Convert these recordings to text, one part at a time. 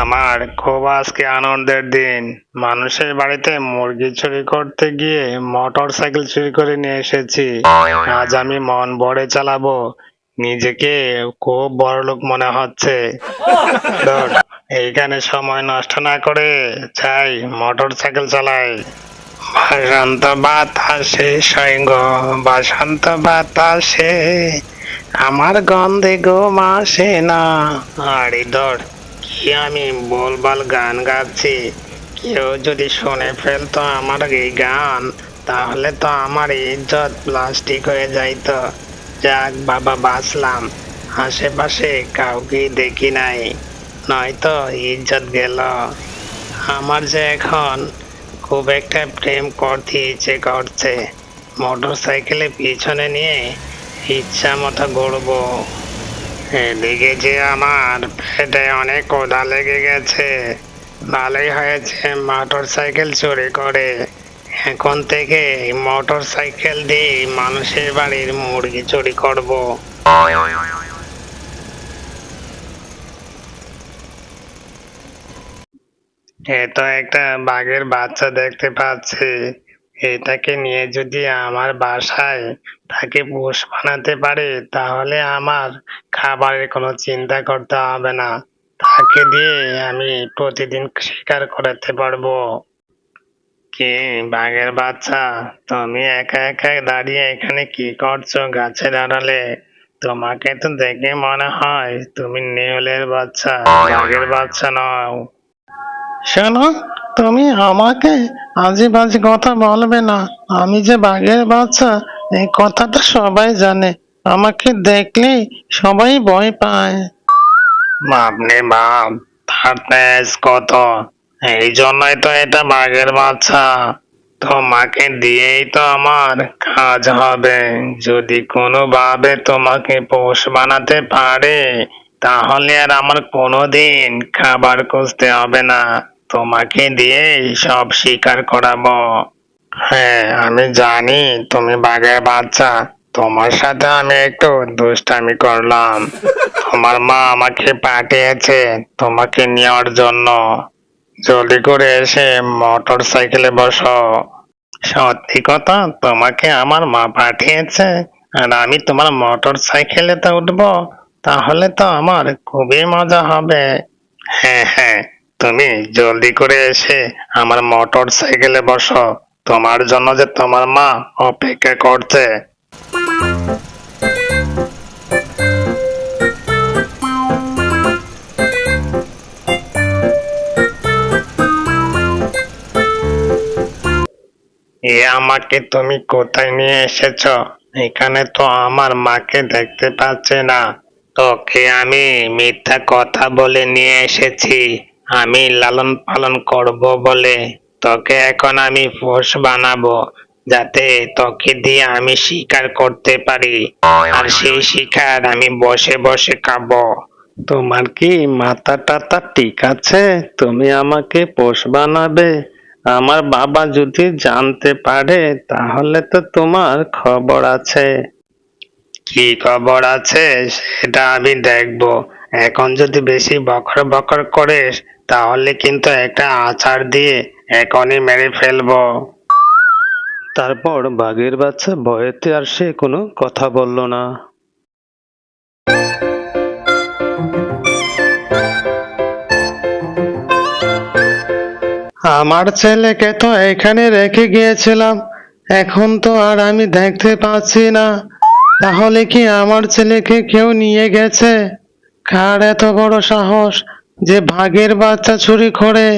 আমার খুব আজকে আনন্দের দিন। মানুষের বাড়িতে মুরগি চুরি করতে গিয়ে মোটর সাইকেল চুরি করে নিয়ে এসেছি। আজ আমি মন ভরে চালাবো। নিজেকে খুব বড়লোক মনে হচ্ছে। এইখানে সময় নষ্ট না করে চাই মোটর সাইকেল চালাই। বাসন্ত বাতাসে সৈঙ্গ বাসন্ত বাতাসে আমার গন্ধে গো মাসে না। আরে ধর কি আমি বলবাল গান গাচ্ছি? কেউ যদি শুনে ফেলতো আমার এই গান, তাহলে তো আমার ইজ্জত প্লাস্টিক হয়ে যাইতো। যাক বাবা, বাঁচলাম। আশেপাশে কাউকে দেখি নাই, নয়তো ইজ্জত গেল। আমার যে এখন খুব একটা প্রেম করতে ইচ্ছে করছে। মোটর সাইকেলে পিছনে নিয়ে ইচ্ছা মতো ঘুরবো। এদিকে যে আমার পেটে অনেক কোদা লেগে গেছে। ভালোই হয়েছে মোটর সাইকেল চুরি করে। এখন থেকে মোটর সাইকেল দিয়ে মানুষের বাড়ির মুরগি চুরি করব। এ তো একটা বাঘের বাচ্চা দেখতে পাচ্ছি। এটাকে নিয়ে যদি আমার বাসায় তাকে পোষ বানাতে পারি, তাহলে আমার খাবারের কোনো চিন্তা করতে হবে না। তাকে দিয়ে আমি প্রতিদিন শিকার করতে পারব। কি বাঘের বাচ্চা, তুমি একা একা দাঁড়িয়ে এখানে কি করছ গাছের দাঁড়ালে তোমাকে তো দেখে মনে হয় তুমি নেউলের বাচ্চা, বাঘের বাচ্চা নও। শোনো, তুমি আমাকে আজে বাজে কথা বলবে না। আমি যে বাঘের বাচ্চা, এই কথাটা সবাই জানে। আমাকে দেখলেই সবাই ভয় পায়। বাপ, তার তেজ কত? এই জন্যই তো এটা বাঘের বাচ্চা। তোমাকে দিয়েই তো আমার কাজ হবে। যদি কোনোভাবে তোমাকে পোষ বানাতে পারে, তাহলে আর আমার কোনোদিন খাবার খুঁজতে হবে না। তোমাকে দিয়েই সব স্বীকার করাবো। হ্যাঁ আমি জানি তুমি বাঘের বাচ্চা। তোমার সাথে আমি একটু দুষ্টামি করলাম। তোমার মা আমাকে পাঠিয়েছে তোমাকে নেওয়ার জন্য। জলদি করে এসে মোটর সাইকেলে বসো। সত্যি কথা তোমাকে আমার মা পাঠিয়েছে আর আমি তোমার মোটর সাইকেলে তো উঠবো তাহলে তো আমার খুবই মজা হবে। হ্যাঁ হ্যাঁ তুমি জলদি করে এসে আমার মোটর সাইকেলে বসো। তোমার জন্য যে তোমার মা অপেক্ষা করছে। এ আমাকে তুমি কোথায় নিয়ে এসেছ? এখানে তো আমার মাকে দেখতে পাচ্ছে না। তোকে আমি মিথ্যা কথা বলে নিয়ে এসেছি। আমি লালন পালন করব বলে তোকে এখন আমি পোষ বানাবো, যাতে তোকে দিয়ে আমি শিকার করতে পারি। আর সেই শিকার আমি বসে বসে খাব। তোমার কি মাথা টাথা ঠিক আছে? তুমি আমাকে পোষ বানাবে? আমার বাবা যদি জানতে পারে, তাহলে তো তোমার খবর আছে। কি খবর আছে? সেটা আমি দেখব। এখন যদি বেশি বকর বকর করিস তাহলে কিন্তু একটা আচার দিয়ে এখনই মেরে ফেলব। তারপর বাঘের বাচ্চা ভয়েতে আর সে কোনো কথা বলল না। আমার ছেলেকে তো এখানে রেখে গিয়েছিলাম এখন তো আর আমি দেখতে পাচ্ছি না। তাহলে কি আমার ছেলেকে কেউ নিয়ে গেছে? কার এত বড় সাহস? যে ভাগের বাচ্চা চুরি করে।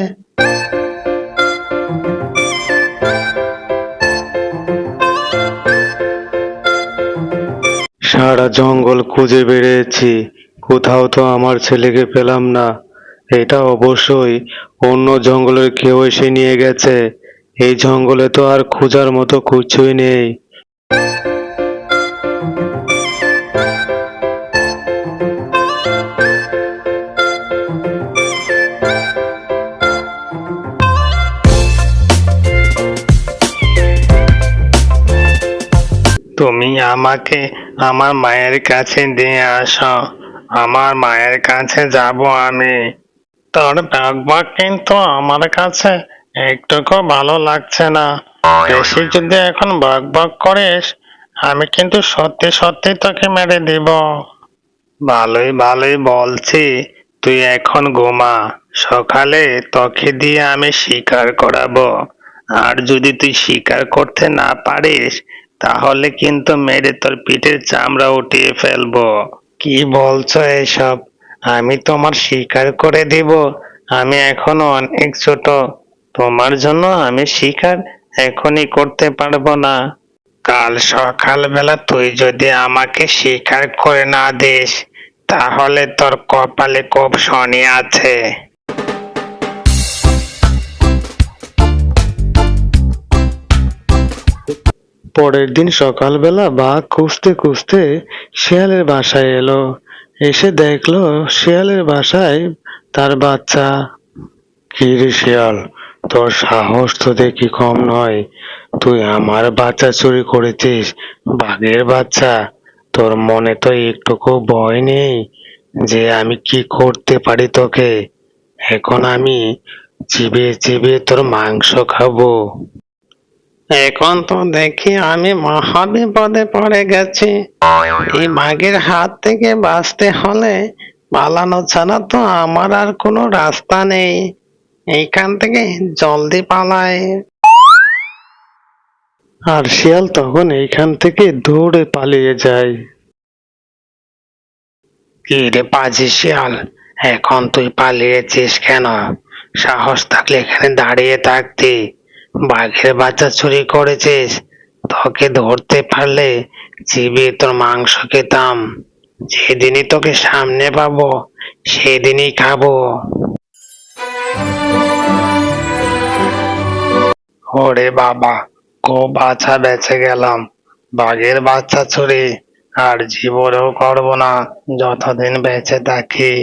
সারা জঙ্গল খুঁজে বেড়েছি কোথাও তো আমার ছেলেকে পেলাম না। এটা অবশ্যই অন্য জঙ্গলের কেউ এসে নিয়ে গেছে। এই জঙ্গলে তো আর খোঁজার মতো কিছুই নেই। তুমি আমাকে আমার মায়ের কাছে দিয়ে আসো। আমার মায়ের কাছে যাব আমি। তোর বকবক কিন্তু আমার কাছে। একটুকু ভালো লাগছে না। বেশি যদি এখন বকবক করিস, আমি কিন্তু সত্যি সত্যি তোকে মেরে দিব। ভালোই ভালোই বলছি, তুই এখন ঘুমা। সকালে তোকে দিয়ে আমি শিকার করাবো। আর যদি তুই শিকার করতে না পারিস তাহলে কিন্তু মেরে তোর পিঠের চামড়া উঠিয়ে ফেলব। কি বলছো এসব? আমি তোমার শিকার করে দিব। আমি এখনও অনেক ছোট। তোমার জন্য আমি শিকার এখনই করতে পারব না। কাল সকালবেলা তুই যদি আমাকে স্বীকার করে না দিস, তাহলে তোর কপালে খুব শনি আছে। পরের দিন সকালবেলা বাঘ খুঁজতে খুঁজতে শিয়ালের বাসায় এলো। এসে দেখল শিয়ালের বাসায় তার বাচ্চা। কি রে শিয়াল, তোর সাহস তো দেখি কম নয়। তুই আমার বাচ্চা চুরি করেছিস, বাঘের বাচ্চা। তোর মনে তো একটুকু ভয় নেই যে আমি কি করতে পারি তোকে। এখন আমি চিবিয়ে চিবিয়ে তোর মাংস খাব। এখন তো দেখি আমি মহা বিপদে পড়ে গেছি। এই বাঘের হাত থেকে বাঁচতে হলে পালানো ছাড়া তো আমার আর কোনো রাস্তা নেই। এইখান থেকে জলদি পালাই। আর শিয়াল তখন এইখান থেকে দৌড়ে পালিয়ে যায়। কি রে পাজি শিয়াল, এখন তুই পালিয়েছিস কেন? সাহস থাকলে এখানে দাঁড়িয়ে থাকতি। বাঘের বাচ্চা চুরি করেছিস? তোকে ধরতে পারলে চিবিয়ে তোর মাংস খেতাম যেদিনই তোকে সামনে পাবো, সেদিনই খাব। ওরে বাবা খুব বাচ্চা বেঁচে গেলাম। বাঘের বাচ্চা চুরি আর জীবনেও করব না, যতদিন বেঁচে থাকি।